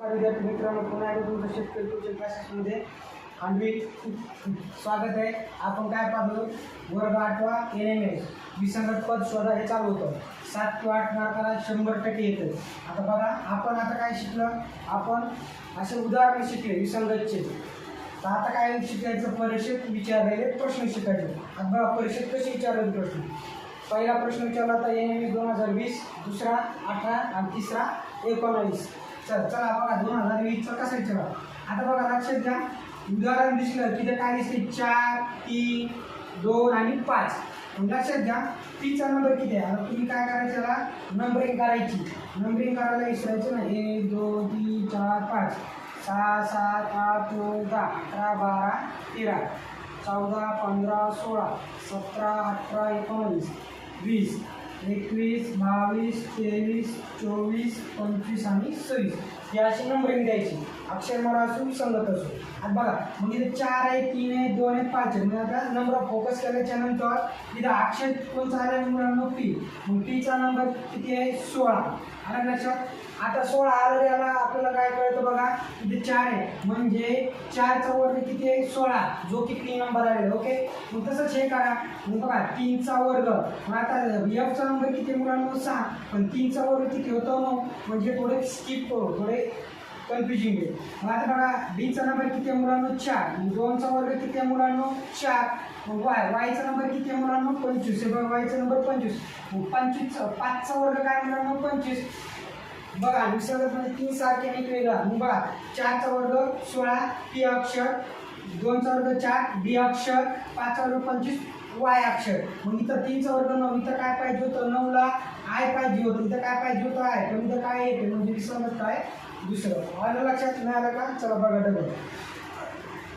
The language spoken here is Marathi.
विद्यार्थी मित्रांनो पुन्हा एकदा तुमचं शेतकरी तुमच्या क्लासेसमध्ये आम्ही स्वागत आहे. आपण काय पाहतो? वर्ग आठवा एन एम एस विसंगत पद शोधा हे चालू होतं. सात किंवा आठ मार्काला शंभर टक्के येतं. आता बघा आपण आता काय शिकलं? आपण असे उदाहरण शिकले विसंगतचे. तर आता काय शिकायचं? परीक्षेत विचारलेले प्रश्न शिकायचे. आता बघा परीक्षेत कसे विचारले प्रश्न? पहिला प्रश्न विचारला तर एन एम एस दोन हजार वीस दुसरा अठरा आणि तिसरा एकोणावीस. तर चला बघा दोन हजार वीसचा कसा विचारा आता बघा लक्षात घ्या. उदाहरण दिसलं की ते काय दिसते चार तीन दोन आणि पाच. लक्षात घ्या तीनचा नंबर किती आहे? आता तुम्ही काय करायचं त्याला? नंबरिंग करायची. नंबरिंग करायला विसरायचं ना एक दोन तीन चार पाच. सहा सात आठ नऊ दहा अकरा बारा तेरा. चौदा पंधरा सोळा सतरा अठरा एकोणवीस वीस. एकवीस बावीस तेवीस चोवीस पंचवीस आणि सव्वीस. ही अशी नंबरिंग द्यायची. अक्षरमाला असो संगत असो. आता बघा मग इथे चार आहे तीन आहे दोन आहे पाच आहे म्हणजे आता नंबर फोकस केल्याच्यानंतर इथं अक्षर कोणचा आला मुलांना? पी मग पीचा नंबर किती आहे? सोळा. आला लक्षात. आता सोळा आलं याला आपल्याला काय कळतं बघा? इथे चार आहे. म्हणजे चारचा वर्ग किती आहे? सोळा. जो की तीन नंबर आलेला ओके मग तसंच हे करा. मग बघा तीनचा वर्ग. मग आता एफचा नंबर किती आहे मुलांना? सहा. पण तीनचा वर्ग किती होतो नऊ म्हणजे थोडे स्किप करू. थोडे कन्फ्युजिंग आहे. मग आता बघा बीचा नंबर किती आहे मुलांना? चार. दोनचा वर्ग किती आहे मुलांना? चार. मग वाय वायचा नंबर किती आहे मुलांना? पंचवीस. हे बघा वायचा नंबर पंचवीस. मग पंचवीसचा पाचचा वर्ग काय मुलांना? पंचवीस. बघा विसर्गामध्ये तीन सारखे आणि एक वेगळा. मग बघा चारचा वर्ग सोळा पी अक्षर. दोनचा वर्ग चार बी अक्षर. पाचचा वर्ग पंचवीस. वाय अक्षर. मग इथं तीनचा वर्ग नऊ इथं काय पाहिजे होतं? नऊला आय पाहिजे होतं. इथं काय पाहिजे होतं? आय. पण इथं काय येते? म्हणजे समज काय? दुसरं. आलं लक्षात? नाही आलं का? चला बघा डबल